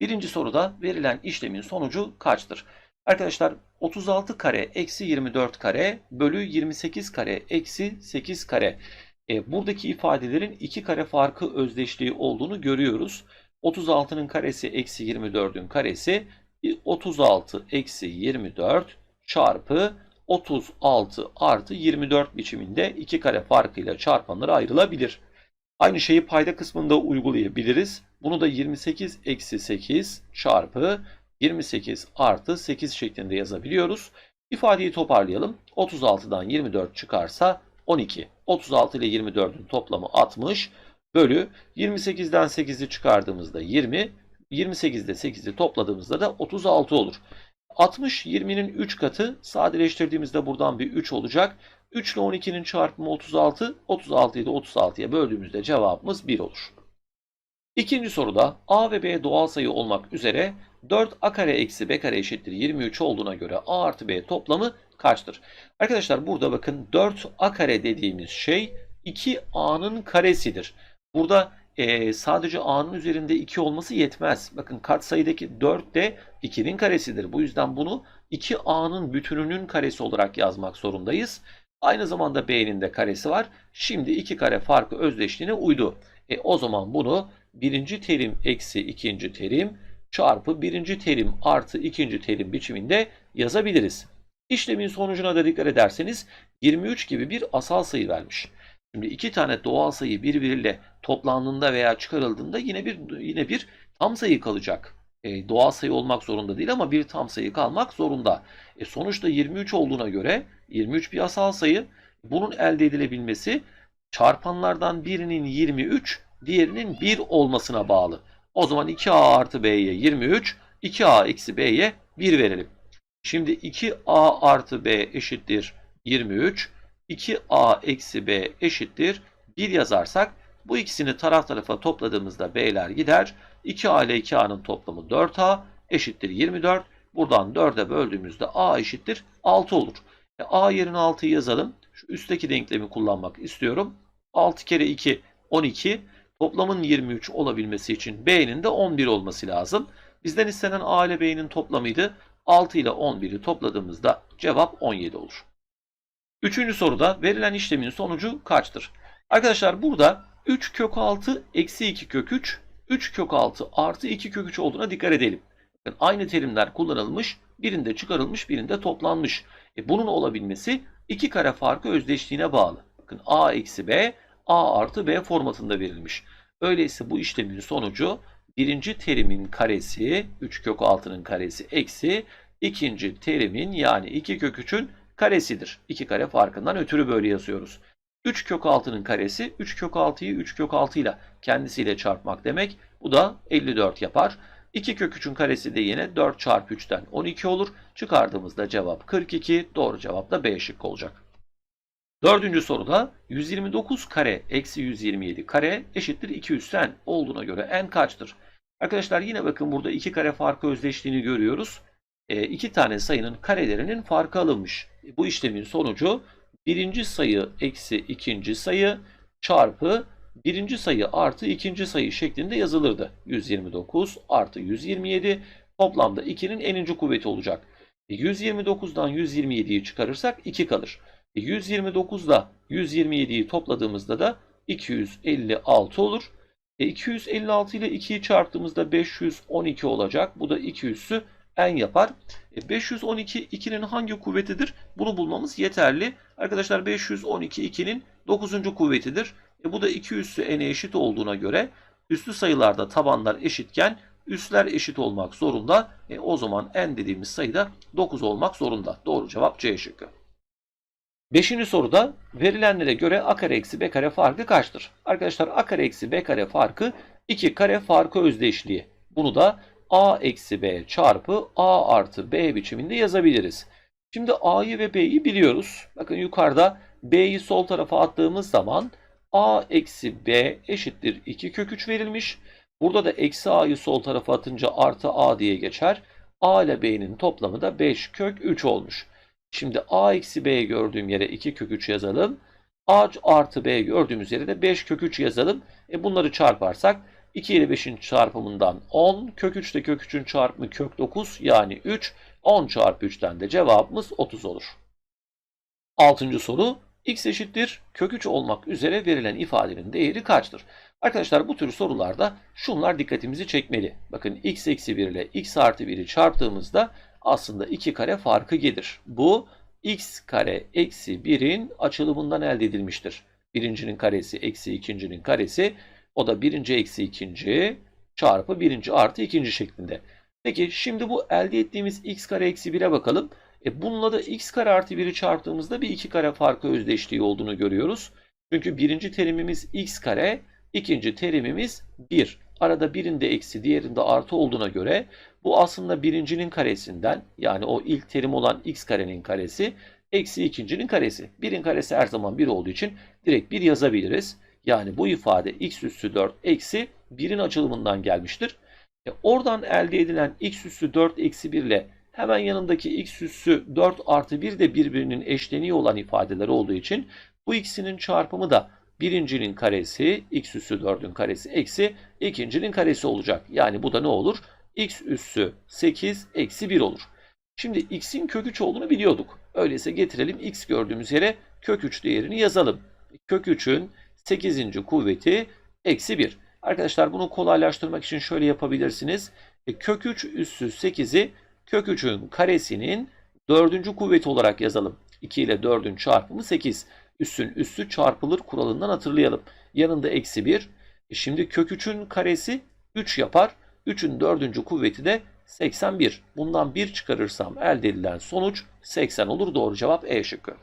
Birinci soruda verilen işlemin sonucu kaçtır? Arkadaşlar 36 kare eksi 24 kare bölü 28 kare eksi 8 kare. E, buradaki ifadelerin iki kare farkı özdeşliği olduğunu görüyoruz. 36'nın karesi eksi 24'ün karesi 36 eksi 24 çarpı 36 artı 24 biçiminde iki kare farkıyla çarpanlara ayrılabilir. Aynı şeyi payda kısmında uygulayabiliriz. Bunu da 28 eksi 8 çarpı 28 artı 8 şeklinde yazabiliyoruz. İfadeyi toparlayalım. 36'dan 24 çıkarsa 12. 36 ile 24'ün toplamı 60 bölü 28'den 8'i çıkardığımızda 20. 28 ile 8'i topladığımızda da 36 olur. 60 20'nin 3 katı sadeleştirdiğimizde buradan bir 3 olacak. 3 ile 12'nin çarpımı 36. 36'yı da 36'ya böldüğümüzde cevabımız 1 olur. İkinci soruda a ve b doğal sayı olmak üzere 4a kare eksi b kare eşittir 23 olduğuna göre a artı b toplamı kaçtır? Arkadaşlar burada bakın 4a kare dediğimiz şey 2a'nın karesidir. Burada e, sadece a'nın üzerinde 2 olması yetmez. Bakın katsayıdaki 4 de 2'nin karesidir. Bu yüzden bunu 2a'nın bütününün karesi olarak yazmak zorundayız. Aynı zamanda b'nin de karesi var. Şimdi iki kare farkı özdeşliğine uydu. E, o zaman bunu birinci terim eksi ikinci terim çarpı birinci terim artı ikinci terim biçiminde yazabiliriz. İşlemin sonucuna da dikkat ederseniz 23 gibi bir asal sayı vermiş. Şimdi iki tane doğal sayı birbiriyle toplandığında veya çıkarıldığında yine bir yine bir tam sayı kalacak. E, doğal sayı olmak zorunda değil ama bir tam sayı kalmak zorunda. E, sonuçta 23 olduğuna göre 23 bir asal sayı. Bunun elde edilebilmesi çarpanlardan birinin 23, diğerinin 1 olmasına bağlı. O zaman 2a artı b'ye 23, 2a eksi b'ye 1 verelim. Şimdi 2a artı b eşittir 23, 2a eksi b eşittir 1 yazarsak bu ikisini taraf tarafa topladığımızda b'ler gider. 2a ile 2a'nın toplamı 4a eşittir 24. Buradan 4'e böldüğümüzde a eşittir 6 olur. E, a yerine 6'yı yazalım. Şu üstteki denklemi kullanmak istiyorum. 6 kere 2 12. Toplamın 23 olabilmesi için b'nin de 11 olması lazım. Bizden istenen a ile b'nin toplamıydı. 6 ile 11'i topladığımızda cevap 17 olur. Üçüncü soruda verilen işlemin sonucu kaçtır? Arkadaşlar burada 3 kök 6 eksi 2 kök 3, 3 kök 6 artı 2 kök 3 olduğuna dikkat edelim. Bakın aynı terimler kullanılmış, birinde çıkarılmış, birinde toplanmış. E bunun olabilmesi iki kare farkı özdeşliğine bağlı. Bakın a eksi b, a artı b formatında verilmiş. Öyleyse bu işlemin sonucu birinci terimin karesi, 3 kök 6'nın karesi eksi ikinci terimin yani 2 kök 3'ün karesidir. İki kare farkından ötürü böyle yazıyoruz. 3 kök 6'nın karesi 3 kök 6'yı 3 kök 6 ile kendisiyle çarpmak demek. Bu da 54 yapar. 2 kök 3'ün karesi de yine 4 çarpı 3'ten 12 olur. Çıkardığımızda cevap 42. Doğru cevap da B şıkkı olacak. Dördüncü soruda 129 kare eksi 127 kare eşittir 200 olduğuna göre n kaçtır? Arkadaşlar yine bakın burada iki kare farkı özdeşliğini görüyoruz. E, iki tane sayının karelerinin farkı alınmış. E, bu işlemin sonucu birinci sayı eksi ikinci sayı çarpı birinci sayı artı ikinci sayı şeklinde yazılırdı. 129 artı 127 toplamda 2'nin eninci kuvveti olacak. E, 129'dan 127'yi çıkarırsak 2 kalır. E, 129 ile 127'yi topladığımızda da 256 olur. E, 256 ile 2'yi çarptığımızda 512 olacak. Bu da 200'sü n yapar. E 512 2'nin hangi kuvvetidir? Bunu bulmamız yeterli. Arkadaşlar 512 2'nin 9. kuvvetidir. E bu da 2 üssü n'e eşit olduğuna göre üslü sayılarda tabanlar eşitken üsler eşit olmak zorunda. E o zaman n dediğimiz sayı da 9 olmak zorunda. Doğru cevap C şıkkı. Beşinci soruda verilenlere göre a kare eksi b kare farkı kaçtır? Arkadaşlar a kare eksi b kare farkı 2 kare farkı özdeşliği. Bunu da a eksi b çarpı a artı b biçiminde yazabiliriz. Şimdi a'yı ve b'yi biliyoruz. Bakın yukarıda b'yi sol tarafa attığımız zaman a eksi b eşittir 2 kök 3 verilmiş. Burada da eksi a'yı sol tarafa atınca artı a diye geçer. a ile b'nin toplamı da 5 kök 3 olmuş. Şimdi a eksi b gördüğüm yere 2 kök 3 yazalım. a artı b gördüğümüz yere de 5 kök 3 yazalım. E bunları çarparsak 2 ile 5'in çarpımından 10. Kök 3 ile kök 3'ün çarpımı kök 9 yani 3. 10 çarpı 3'ten de cevabımız 30 olur. Altıncı soru. x eşittir kök 3 olmak üzere verilen ifadenin değeri kaçtır? Arkadaşlar bu tür sorularda şunlar dikkatimizi çekmeli. Bakın x eksi 1 ile x artı 1'i çarptığımızda aslında 2 kare farkı gelir. Bu x kare eksi 1'in açılımından elde edilmiştir. Birincinin karesi eksi ikincinin karesi. O da birinci eksi ikinci çarpı birinci artı ikinci şeklinde. Peki şimdi bu elde ettiğimiz x kare eksi 1'e bakalım. E bununla da x kare artı 1'i çarptığımızda bir 2 kare farkı özdeşliği olduğunu görüyoruz. Çünkü birinci terimimiz x kare, ikinci terimimiz 1. Arada birinde eksi diğerinde artı olduğuna göre bu aslında birincinin karesinden yani o ilk terim olan x karenin karesi eksi ikincinin karesi. Birin karesi her zaman 1 olduğu için direkt 1 yazabiliriz. Yani bu ifade x üssü 4 eksi 1'in açılımından gelmiştir. E oradan elde edilen x üssü 4 eksi 1 ile hemen yanındaki x üssü 4 artı 1 de birbirinin eşleniği olan ifadeler olduğu için bu ikisinin çarpımı da birincinin karesi x üssü 4'ün karesi eksi ikincinin karesi olacak. Yani bu da ne olur? X üssü 8 eksi 1 olur. Şimdi x'in kök 3 olduğunu biliyorduk. Öyleyse getirelim x gördüğümüz yere kök 3 değerini yazalım. Kök 3'ün 8. kuvveti eksi 1. Arkadaşlar bunu kolaylaştırmak için şöyle yapabilirsiniz. E, kök 3 üssü 8'i kök 3'ün karesinin 4. kuvveti olarak yazalım. 2 ile 4'ün çarpımı 8. Üssün üssü çarpılır kuralından hatırlayalım. Yanında eksi 1. E şimdi kök 3'ün karesi 3 yapar. 3'ün 4. kuvveti de 81. Bundan 1 çıkarırsam elde edilen sonuç 80 olur. Doğru cevap E şıkkı.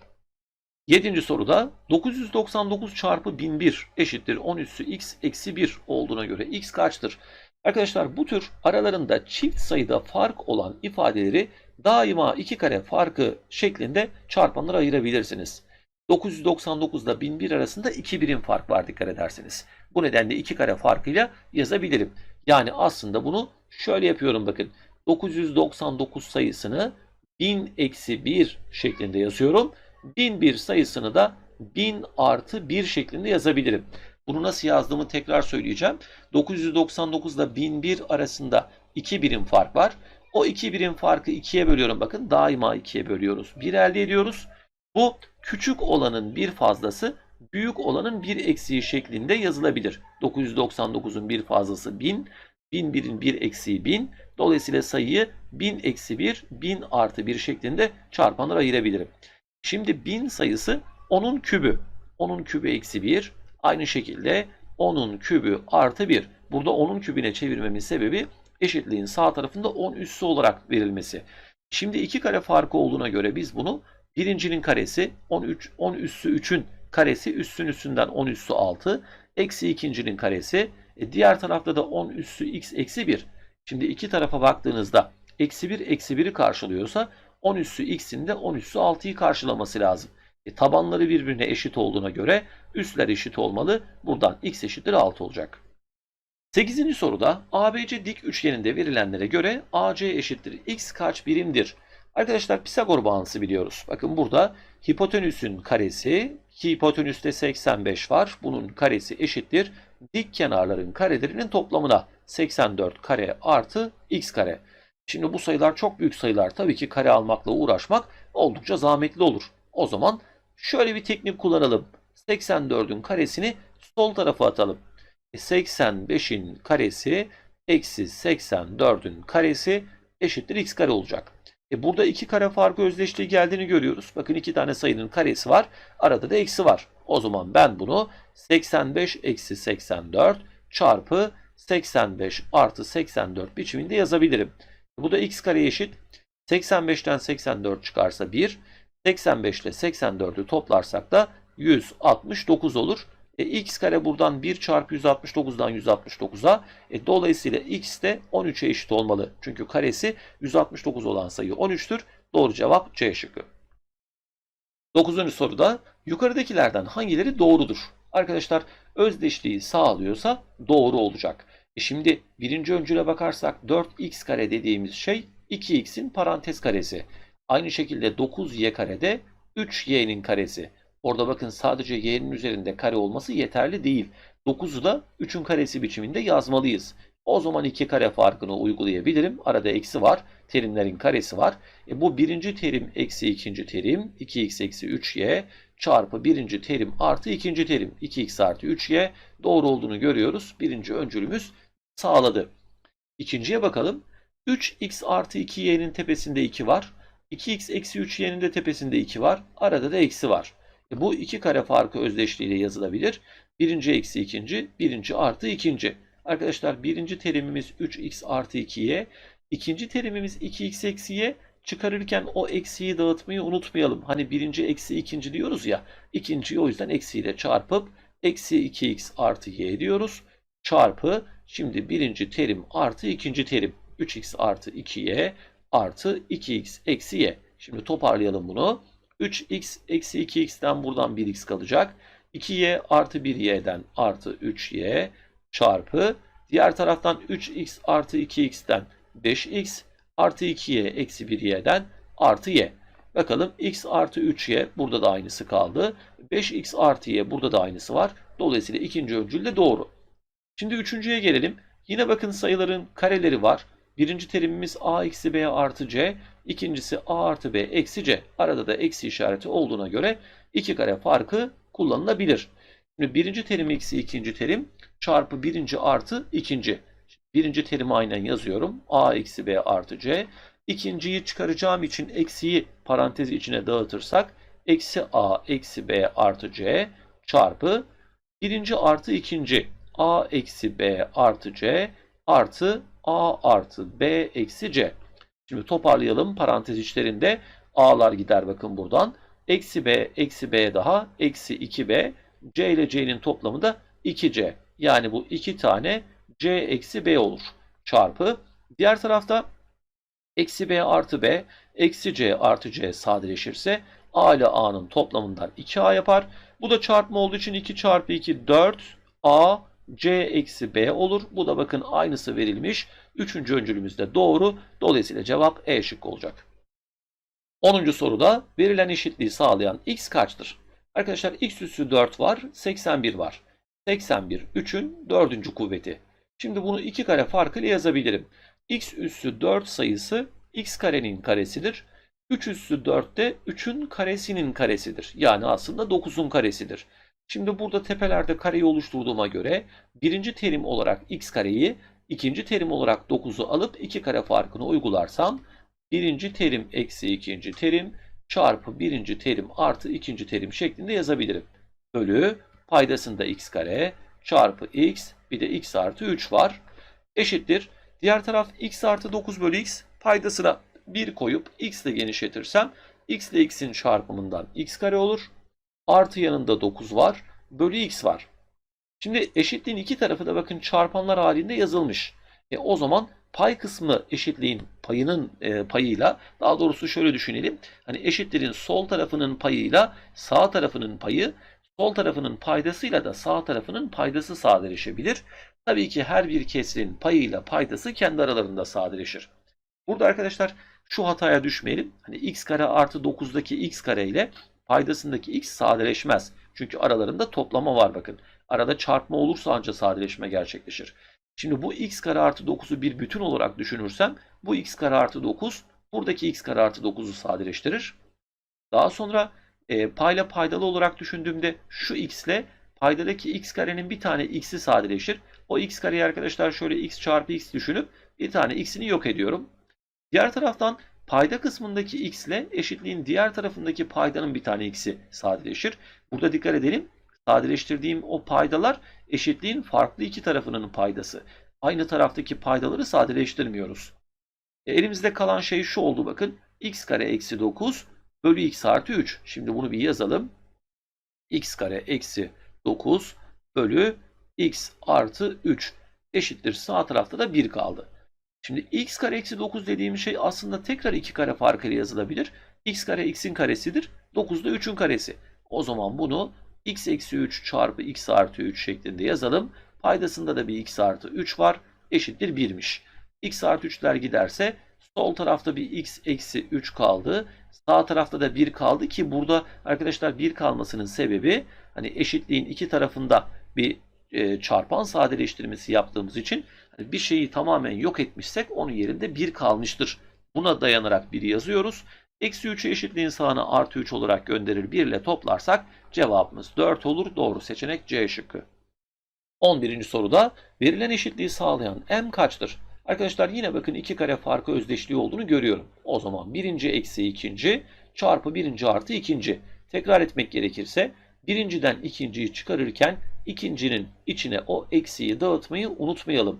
7. soruda 999 çarpı 1001 eşittir 10 üssü x eksi 1 olduğuna göre x kaçtır? Arkadaşlar bu tür aralarında çift sayıda fark olan ifadeleri daima iki kare farkı şeklinde çarpanlara ayırabilirsiniz. 999 ile 1001 arasında 2 birim fark var dikkat ederseniz. Bu nedenle iki kare farkıyla yazabilirim. Yani aslında bunu şöyle yapıyorum bakın. 999 sayısını 1000 eksi 1 şeklinde yazıyorum. 1001 sayısını da 1000 artı 1 şeklinde yazabilirim. Bunu nasıl yazdığımı tekrar söyleyeceğim. 999 ile 1001 arasında 2 birim fark var. O 2 birim farkı 2'ye bölüyorum. Bakın daima 2'ye bölüyoruz. 1 elde ediyoruz. Bu küçük olanın bir fazlası büyük olanın bir eksiği şeklinde yazılabilir. 999'un bir fazlası 1000, 1001'in bir eksiği 1000. Dolayısıyla sayıyı 1000 eksi 1, 1000 artı 1 şeklinde çarpanlara ayırabilirim. Şimdi 1000 sayısı 10'un kübü. 10'un kübü eksi 1. Aynı şekilde 10'un kübü artı 1. Burada 10'un kübüne çevirmemin sebebi eşitliğin sağ tarafında 10 üssü olarak verilmesi. Şimdi iki kare farkı olduğuna göre biz bunu birincinin karesi 13, 10 üssü 3'ün karesi üssün üstünden 10 üssü 6 eksi ikincinin karesi e diğer tarafta da 10 üssü x eksi 1. Şimdi iki tarafa baktığınızda eksi 1 eksi 1'i karşılıyorsa 10 üssü x'in de 10 üssü 6'yı karşılaması lazım. E, tabanları birbirine eşit olduğuna göre üsler eşit olmalı. Buradan x eşittir 6 olacak. 8. soruda ABC dik üçgeninde verilenlere göre AC eşittir x kaç birimdir? Arkadaşlar Pisagor bağıntısı biliyoruz. Bakın burada hipotenüsün karesi, ki hipotenüste 85 var. Bunun karesi eşittir. Dik kenarların karelerinin toplamına 84 kare artı x kare. Şimdi bu sayılar çok büyük sayılar. Tabii ki kare almakla uğraşmak oldukça zahmetli olur. O zaman şöyle bir teknik kullanalım. 84'ün karesini sol tarafa atalım. 85'in karesi eksi 84'ün karesi eşittir x kare olacak. E burada iki kare farkı özdeşliği geldiğini görüyoruz. Bakın iki tane sayının karesi var. Arada da eksi var. O zaman ben bunu 85 eksi 84 çarpı 85 artı 84 biçiminde yazabilirim. Bu da x kare eşit. 85'ten 84 çıkarsa 1. 85 ile 84'ü toplarsak da 169 olur. E, x kare buradan 1 çarpı 169'dan 169'a. E, dolayısıyla x de 13'e eşit olmalı. Çünkü karesi 169 olan sayı 13'tür. Doğru cevap C şıkkı. 9. soruda yukarıdakilerden hangileri doğrudur? Arkadaşlar özdeşliği sağlıyorsa doğru olacak. E şimdi birinci öncüle bakarsak 4x kare dediğimiz şey 2x'in parantez karesi. Aynı şekilde 9y karede 3y'nin karesi. Orada bakın sadece y'nin üzerinde kare olması yeterli değil. 9'u da 3'ün karesi biçiminde yazmalıyız. O zaman 2 kare farkını uygulayabilirim. Arada eksi var. Terimlerin karesi var. E bu birinci terim eksi ikinci terim 2x eksi 3y çarpı birinci terim artı ikinci terim 2x artı 3y doğru olduğunu görüyoruz. Birinci öncülümüz sağladı. İkinciye bakalım. 3x artı 2y'nin tepesinde 2 var. 2x eksi 3y'nin de tepesinde 2 var. Arada da eksi var. E bu iki kare farkı özdeşliğiyle yazılabilir. Birinci eksi ikinci, birinci artı ikinci. Arkadaşlar birinci terimimiz 3x artı 2y. ikinci terimimiz 2x eksi y. Çıkarırken o eksiyi dağıtmayı unutmayalım. Hani birinci eksi ikinci diyoruz ya. İkinciyi o yüzden eksiyle çarpıp eksi 2x artı y diyoruz. Çarpı şimdi birinci terim artı ikinci terim. 3x artı 2y artı 2x eksi y. Şimdi toparlayalım bunu. 3x eksi 2x'ten buradan 1x kalacak. 2y artı 1y'den artı 3y çarpı diğer taraftan 3x artı 2x'ten 5x artı 2y eksi 1y'den artı y. Bakalım x artı 3y burada da aynısı kaldı. 5x artı y burada da aynısı var. Dolayısıyla ikinci öncül de doğru. Şimdi üçüncüye gelelim. Yine bakın sayıların kareleri var. Birinci terimimiz a eksi b artı c. İkincisi a artı b eksi c. Arada da eksi işareti olduğuna göre iki kare farkı kullanılabilir. Şimdi birinci terim eksi ikinci terim çarpı birinci artı ikinci. Birinci terimi aynen yazıyorum. a eksi b artı c. İkinciyi çıkaracağım için eksiyi parantez içine dağıtırsak eksi a eksi b artı c çarpı birinci artı ikinci a eksi b artı c artı a artı b eksi c. Şimdi toparlayalım parantez içlerinde a'lar gider bakın buradan. Eksi b eksi b daha eksi 2b c ile c'nin toplamı da 2c. Yani bu iki tane c eksi b olur. Çarpı diğer tarafta eksi b artı b eksi c artı c sadeleşirse a ile a'nın toplamından 2a yapar. Bu da çarpma olduğu için 2 çarpı 2 4 a c eksi b olur. Bu da bakın aynısı verilmiş. Üçüncü öncülümüz de doğru. Dolayısıyla cevap E şık olacak. 10. soruda verilen eşitliği sağlayan x kaçtır? Arkadaşlar x üssü 4 var, 81 var. 81 3'ün 4. kuvveti. Şimdi bunu iki kare farkıyla yazabilirim. x üssü 4 sayısı x karenin karesidir. 3 üssü 4 de 3'ün karesinin karesidir. Yani aslında 9'un karesidir. Şimdi burada tepelerde kareyi oluşturduğuma göre birinci terim olarak x kareyi, ikinci terim olarak 9'u alıp iki kare farkını uygularsam birinci terim eksi ikinci terim çarpı birinci terim artı ikinci terim şeklinde yazabilirim. Bölü paydasında x kare çarpı x bir de x artı 3 var. Eşittir. Diğer taraf x artı 9 bölü x paydasına 1 koyup x ile genişletirsem x ile x'in çarpımından x kare olur. Artı yanında 9 var. Bölü x var. Şimdi eşitliğin iki tarafı da bakın çarpanlar halinde yazılmış. E, o zaman pay kısmı eşitliğin payının e, payıyla daha doğrusu şöyle düşünelim. Hani eşitliğin sol tarafının payıyla sağ tarafının payı sol tarafının paydasıyla da sağ tarafının paydası sadeleşebilir. Tabii ki her bir kesrin payıyla paydası kendi aralarında sadeleşir. Burada arkadaşlar şu hataya düşmeyelim. Hani x kare artı 9'daki x kare ile paydasındaki x sadeleşmez. Çünkü aralarında toplama var bakın. Arada çarpma olursa ancak sadeleşme gerçekleşir. Şimdi bu x kare artı 9'u bir bütün olarak düşünürsem bu x kare artı 9 buradaki x kare artı 9'u sadeleştirir. Daha sonra e, payla paydalı olarak düşündüğümde şu x ile paydadaki x karenin bir tane x'i sadeleşir. O x kareyi arkadaşlar şöyle x çarpı x düşünüp bir tane x'ini yok ediyorum. Diğer taraftan payda kısmındaki x ile eşitliğin diğer tarafındaki paydanın bir tane x'i sadeleşir. Burada dikkat edelim. Sadeleştirdiğim o paydalar eşitliğin farklı iki tarafının paydası. Aynı taraftaki paydaları sadeleştirmiyoruz. E, elimizde kalan şey şu oldu bakın. x kare eksi 9 bölü x artı 3. Şimdi bunu bir yazalım. x kare eksi 9 bölü x artı 3 eşittir. Sağ tarafta da 1 kaldı. Şimdi x kare eksi 9 dediğim şey aslında tekrar 2 kare farkıyla yazılabilir. x kare x'in karesidir. 9 da 3'ün karesi. O zaman bunu x eksi 3 çarpı x artı 3 şeklinde yazalım. Paydasında da bir x artı 3 var. Eşittir 1'miş. x artı 3'ler giderse sol tarafta bir x eksi 3 kaldı. Sağ tarafta da 1 kaldı ki burada arkadaşlar 1 kalmasının sebebi hani eşitliğin iki tarafında bir e, çarpan sadeleştirmesi yaptığımız için hani bir şeyi tamamen yok etmişsek onun yerinde 1 kalmıştır. Buna dayanarak 1 yazıyoruz. Eksi 3'ü eşitliğin sağına artı 3 olarak gönderir 1 ile toplarsak cevabımız 4 olur. Doğru seçenek C şıkkı. 11. soruda verilen eşitliği sağlayan m kaçtır? Arkadaşlar yine bakın iki kare farkı özdeşliği olduğunu görüyorum. O zaman birinci eksi ikinci çarpı birinci artı ikinci. Tekrar etmek gerekirse birinciden ikinciyi çıkarırken ikincinin içine o eksiyi dağıtmayı unutmayalım.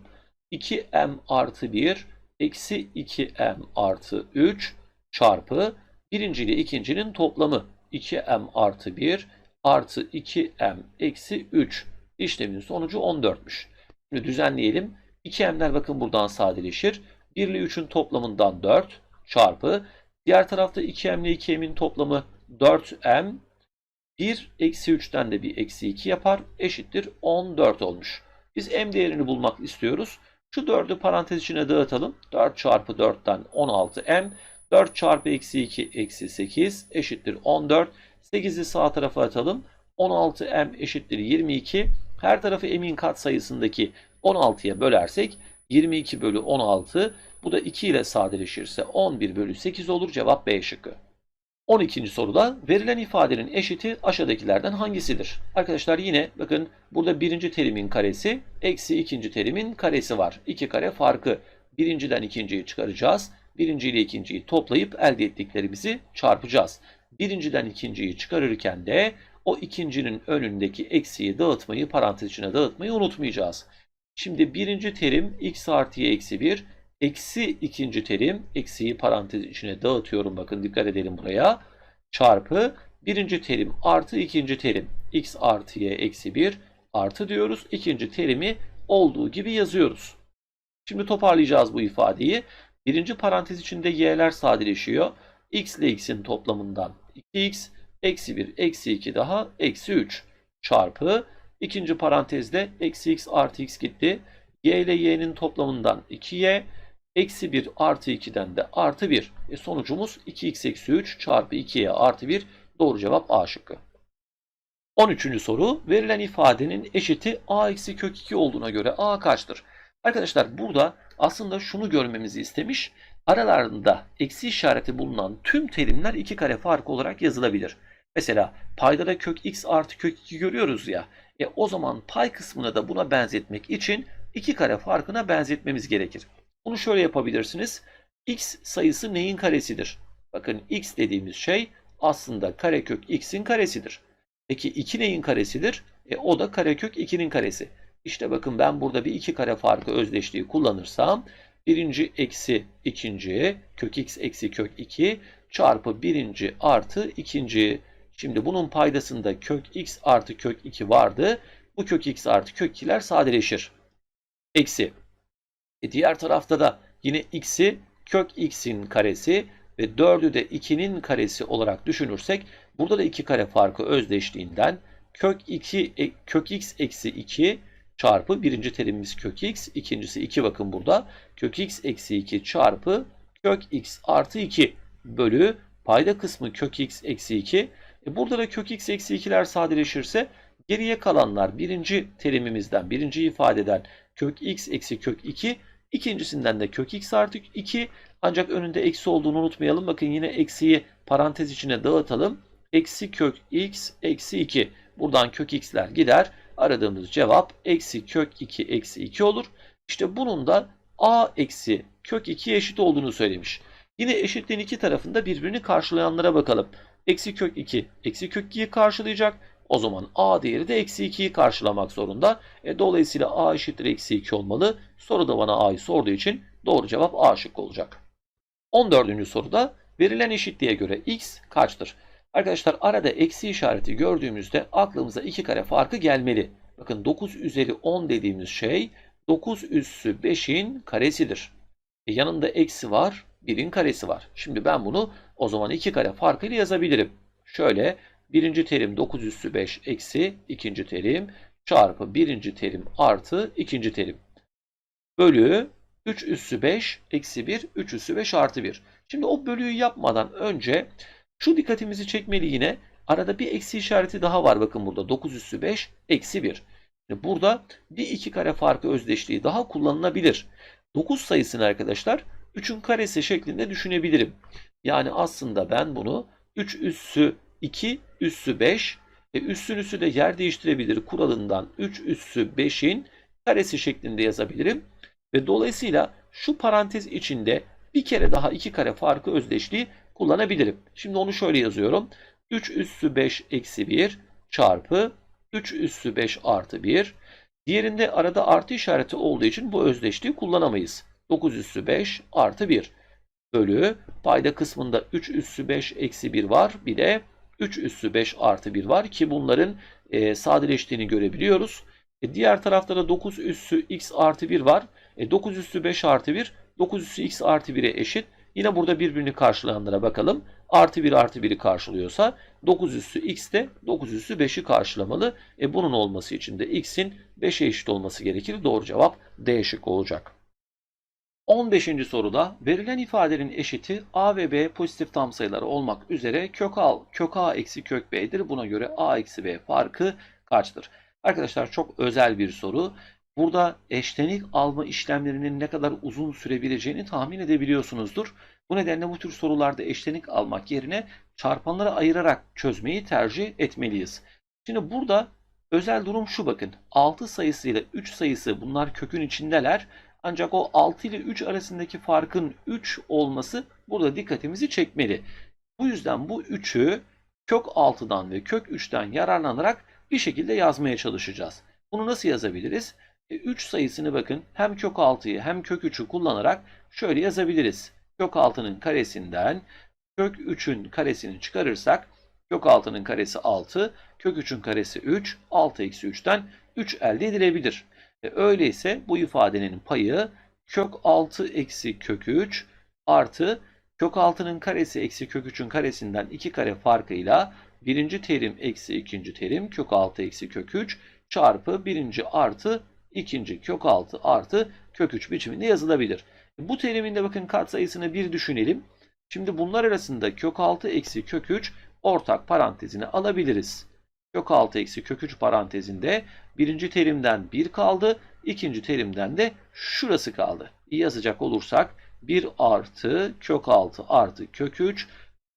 2m artı 1 eksi 2m artı 3 çarpı birinci ile ikincinin toplamı 2m artı 1 artı 2m eksi 3 işlemin sonucu 14'müş. Şimdi düzenleyelim. 2m'ler bakın buradan sadeleşir. 1 ile 3'ün toplamından 4 çarpı diğer tarafta 2m ile 2m'in toplamı 4m 1 eksi 3'ten de bir eksi 2 yapar. Eşittir 14 olmuş. Biz m değerini bulmak istiyoruz. Şu 4'ü parantez içine dağıtalım. 4 çarpı 4'ten 16m. 4 çarpı eksi 2 eksi 8 eşittir 14. 8'i sağ tarafa atalım. 16m eşittir 22. Her tarafı m'in katsayısındaki 16'ya bölersek 22 bölü 16 bu da 2 ile sadeleşirse 11 bölü 8 olur. Cevap B şıkkı. 12. soruda verilen ifadenin eşiti aşağıdakilerden hangisidir? Arkadaşlar yine bakın burada birinci terimin karesi eksi ikinci terimin karesi var. İki kare farkı birinciden ikinciyi çıkaracağız. Birinci ile ikinciyi toplayıp elde ettiklerimizi çarpacağız. Birinciden ikinciyi çıkarırken de o ikincinin önündeki eksiyi dağıtmayı parantez içine dağıtmayı unutmayacağız. Şimdi birinci terim x artı y eksi 1 eksi ikinci terim eksiyi parantez içine dağıtıyorum bakın dikkat edelim buraya çarpı birinci terim artı ikinci terim x artı y eksi 1 artı diyoruz ikinci terimi olduğu gibi yazıyoruz. Şimdi toparlayacağız bu ifadeyi. Birinci parantez içinde y'ler sadeleşiyor. x ile x'in toplamından 2x eksi 1 eksi 2 daha eksi 3 çarpı ikinci parantezde eksi x artı x gitti. y ile y'nin toplamından 2y eksi 1 artı 2'den de artı 1. E sonucumuz 2x eksi 3 çarpı 2y artı 1. Doğru cevap A şıkkı. 13. soru verilen ifadenin eşiti a eksi kök 2 olduğuna göre a kaçtır? Arkadaşlar burada aslında şunu görmemizi istemiş. Aralarında eksi işareti bulunan tüm terimler iki kare farkı olarak yazılabilir. Mesela paydada kök x artı kök 2 görüyoruz ya. E o zaman pay kısmını da buna benzetmek için iki kare farkına benzetmemiz gerekir. Bunu şöyle yapabilirsiniz. x sayısı neyin karesidir? Bakın x dediğimiz şey aslında karekök x'in karesidir. Peki 2 neyin karesidir? E, o da karekök 2'nin karesi. İşte bakın ben burada bir iki kare farkı özdeşliği kullanırsam birinci eksi ikinci kök x eksi kök 2 çarpı birinci artı ikinci. Şimdi bunun paydasında kök x artı kök 2 vardı. Bu kök x artı kök 2'ler sadeleşir. Eksi. E diğer tarafta da yine x'i kök x'in karesi ve 4'ü de 2'nin karesi olarak düşünürsek burada da iki kare farkı özdeşliğinden kök 2 e, kök x eksi 2 çarpı birinci terimimiz kök x ikincisi 2 bakın burada kök x eksi 2 çarpı kök x artı 2 bölü payda kısmı kök x eksi 2 e burada da kök x eksi 2'ler sadeleşirse geriye kalanlar birinci terimimizden birinci ifadeden kök x eksi kök 2 ikincisinden de kök x artı 2 ancak önünde eksi olduğunu unutmayalım. Bakın yine eksiyi parantez içine dağıtalım. Eksi kök x eksi 2. Buradan kök x'ler gider. Aradığımız cevap eksi kök 2 eksi 2 olur. İşte bunun da a eksi kök 2 eşit olduğunu söylemiş. Yine eşitliğin iki tarafında birbirini karşılayanlara bakalım. Eksi kök 2 eksi kök 2'yi karşılayacak. O zaman a değeri de eksi 2'yi karşılamak zorunda. E, dolayısıyla a eşittir eksi 2 olmalı. Soru da bana a'yı sorduğu için doğru cevap a şıkkı olacak. 14. soruda verilen eşitliğe göre x kaçtır? Arkadaşlar arada eksi işareti gördüğümüzde aklımıza iki kare farkı gelmeli. Bakın 9 üzeri 10 dediğimiz şey 9 üssü 5'in karesidir. E yanında eksi var, 1'in karesi var. Şimdi ben bunu o zaman iki kare farkıyla yazabilirim. Şöyle birinci terim 9 üssü 5 eksi ikinci terim çarpı birinci terim artı ikinci terim. Bölü 3 üssü 5 eksi 1 3 üssü 5 artı 1. Şimdi o bölüyü yapmadan önce şu dikkatimizi çekmeli yine. Arada bir eksi işareti daha var bakın burada. 9 üssü 5 eksi 1. E, Burada bir iki kare farkı özdeşliği daha kullanılabilir. 9 sayısını arkadaşlar 3'ün karesi şeklinde düşünebilirim. Yani aslında ben bunu 3 üssü 2 üssü 5 e, üssün üssü de yer değiştirebilir kuralından 3 üssü 5'in karesi şeklinde yazabilirim. Ve dolayısıyla şu parantez içinde bir kere daha iki kare farkı özdeşliği kullanabilirim. Şimdi onu şöyle yazıyorum. 3 üssü 5 eksi 1 çarpı 3 üssü 5 artı 1. Diğerinde arada artı işareti olduğu için bu özdeşliği kullanamayız. 9 üssü 5 artı 1 bölü payda kısmında 3 üssü 5 eksi 1 var. Bir de 3 üssü 5 artı 1 var ki bunların e, sadeleştiğini görebiliyoruz. E, diğer tarafta da 9 üssü x artı 1 var. E, 9 üssü 5 artı 1 9 üssü x artı 1'e eşit. Yine burada birbirini karşılayanlara bakalım. Artı 1 artı 1'i karşılıyorsa 9 üssü x de 9 üssü 5'i karşılamalı. E bunun olması için de x'in 5'e eşit olması gerekir. Doğru cevap D şıkkı olacak. 15. soruda verilen ifadenin eşiti a ve b pozitif tam sayıları olmak üzere kök a, kök a eksi kök b'dir. Buna göre a eksi b farkı kaçtır? Arkadaşlar çok özel bir soru. Burada eşlenik alma işlemlerinin ne kadar uzun sürebileceğini tahmin edebiliyorsunuzdur. Bu nedenle bu tür sorularda eşlenik almak yerine çarpanlara ayırarak çözmeyi tercih etmeliyiz. Şimdi burada özel durum şu bakın. 6 sayısı ile 3 sayısı bunlar kökün içindeler. Ancak o 6 ile 3 arasındaki farkın 3 olması burada dikkatimizi çekmeli. Bu yüzden bu 3'ü kök 6'dan ve kök 3'ten yararlanarak bir şekilde yazmaya çalışacağız. Bunu nasıl yazabiliriz? 3 sayısını bakın hem kök 6'yı hem kök 3'ü kullanarak şöyle yazabiliriz. Kök 6'nın karesinden kök 3'ün karesini çıkarırsak kök 6'nın karesi 6, kök 3'ün karesi 3, 6 eksi 3'ten 3 elde edilebilir. E, öyleyse bu ifadenin payı kök 6 eksi kök 3 artı kök 6'nın karesi eksi kök 3'ün karesinden 2 kare farkıyla birinci terim eksi ikinci terim kök 6 eksi kök 3 çarpı birinci artı ikinci kök 6 artı kök 3 biçiminde yazılabilir. Bu terimin de bakın katsayısını 1 düşünelim. Şimdi bunlar arasında kök 6 eksi kök 3 ortak parantezine alabiliriz. Kök 6 eksi kök 3 parantezinde birinci terimden 1 kaldı. ikinci terimden de şurası kaldı. Yazacak olursak 1 artı kök 6 artı kök 3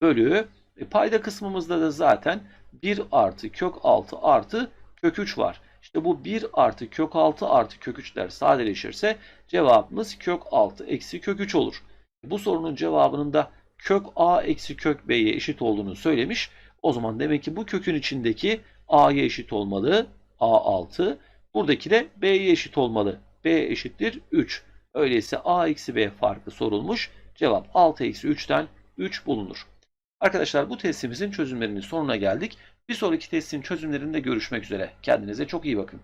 bölü e, payda kısmımızda da zaten 1 artı kök 6 artı kök 3 var. İşte bu 1 artı kök 6 artı kök 3'ler sadeleşirse cevabımız kök 6 eksi kök 3 olur. Bu sorunun cevabının da kök a eksi kök b'ye eşit olduğunu söylemiş. O zaman demek ki bu kökün içindeki a'ya eşit olmalı. a6. Buradaki de b'ye eşit olmalı. b eşittir 3. Öyleyse a eksi b farkı sorulmuş. Cevap 6 eksi 3'ten 3 bulunur. Arkadaşlar bu testimizin çözümlerinin sonuna geldik. Bir sonraki testin çözümlerinde görüşmek üzere. Kendinize çok iyi bakın.